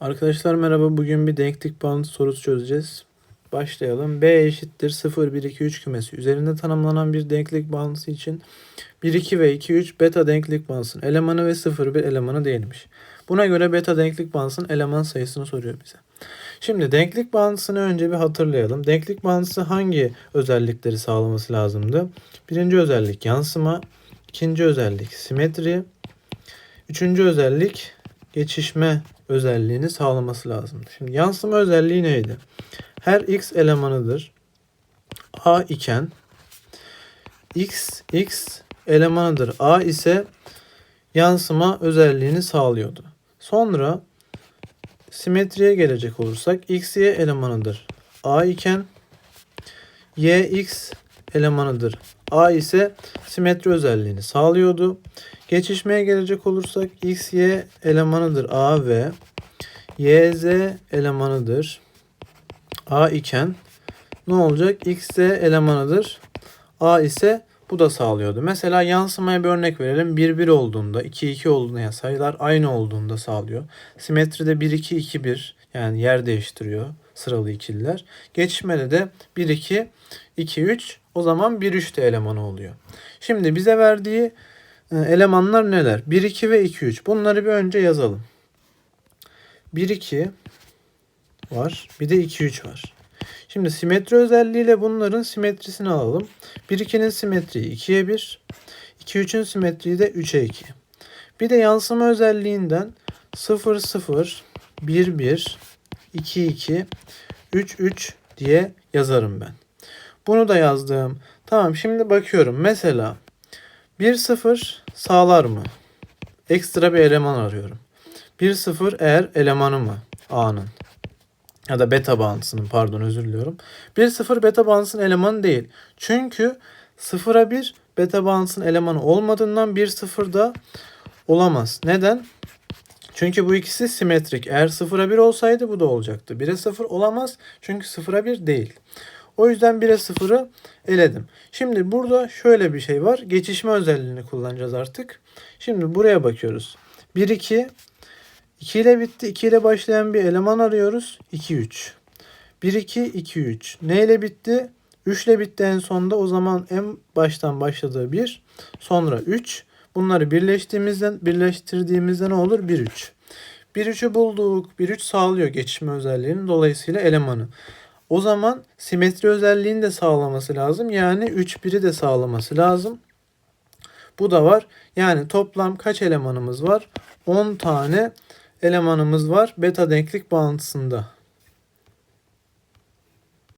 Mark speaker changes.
Speaker 1: Arkadaşlar merhaba. Bugün bir denklik bağıntısı sorusu çözeceğiz. Başlayalım. B eşittir 0, 1, 2, 3 kümesi. Üzerinde tanımlanan bir denklik bağıntısı için 1, 2 ve 2, 3 beta denklik bağıntısının elemanı ve 0 bir elemanı değilmiş. Buna göre beta denklik bağıntısının eleman sayısını soruyor bize. Şimdi denklik bağıntısını önce bir hatırlayalım. Denklik bağıntısı hangi özellikleri sağlaması lazımdı? Birinci özellik yansıma, ikinci özellik simetri, üçüncü özellik geçişme özelliğini sağlaması lazım. Şimdi yansıma özelliği neydi? Her x elemanıdır. A iken x x elemanıdır. A ise yansıma özelliğini sağlıyordu. Sonra simetriye gelecek olursak x y elemanıdır. A iken y x elemanıdır. A ise simetri özelliğini sağlıyordu. Geçişmeye gelecek olursak x y elemanıdır A ve y z elemanıdır A iken ne olacak? X z elemanıdır. A ise bu da sağlıyordu. Mesela yansımaya bir örnek verelim. 1 1 olduğunda, 2 2 olduğunda yani sayılar aynı olduğunda sağlıyor. Simetride 1 2 2 1 yani yer değiştiriyor sıralı ikililer. Geçişmede de 1 2 2 3 o zaman 1 3 de elemanı oluyor. Şimdi bize verdiği e, elemanlar neler? 1 2 ve 2 3. Bunları bir önce yazalım. 1 2 var. Bir de 2 3 var. Şimdi simetri özelliğiyle bunların simetrisini alalım. 1 2'nin simetriği 2'ye 1. 2 3'ün simetriği de 3'e 2. Bir de yansıma özelliğinden 0 0 1 1 2 2 3 3 diye yazarım ben. Bunu da yazdım. Tamam şimdi bakıyorum. Mesela 1 0 sağlar mı? Ekstra bir eleman arıyorum. 1 0 eğer elemanı mı? A'nın. Ya da beta bağıntısının pardon özür diliyorum. 1 0 beta bağıntısının elemanı değil. Çünkü 0'a 1 beta bağıntısının elemanı olmadığından 1 0 da olamaz. Neden? Çünkü bu ikisi simetrik. Eğer 0'a 1 olsaydı bu da olacaktı. 1'e 0 olamaz. Çünkü 0'a 1 değil. O yüzden 1'e 0'ı eledim. Şimdi burada şöyle bir şey var. Geçişme özelliğini kullanacağız artık. Şimdi buraya bakıyoruz. 1 2 2 ile bitti. 2 ile başlayan bir eleman arıyoruz. 2 3. 1 2 2 3. Ne ile bitti? 3 ile bitti en sonda. O zaman en baştan başladığı 1, sonra 3. Bunları birleştiğimizden birleştirdiğimizde ne olur? 1 3. 1 3'ü bulduk. 1 3 sağlıyor geçişme özelliğini. Dolayısıyla elemanı. O zaman simetri özelliğini de sağlaması lazım. Yani 3 1'i de sağlaması lazım. Bu da var. Yani toplam kaç elemanımız var? 10 tane elemanımız var beta denklik bağıntısında.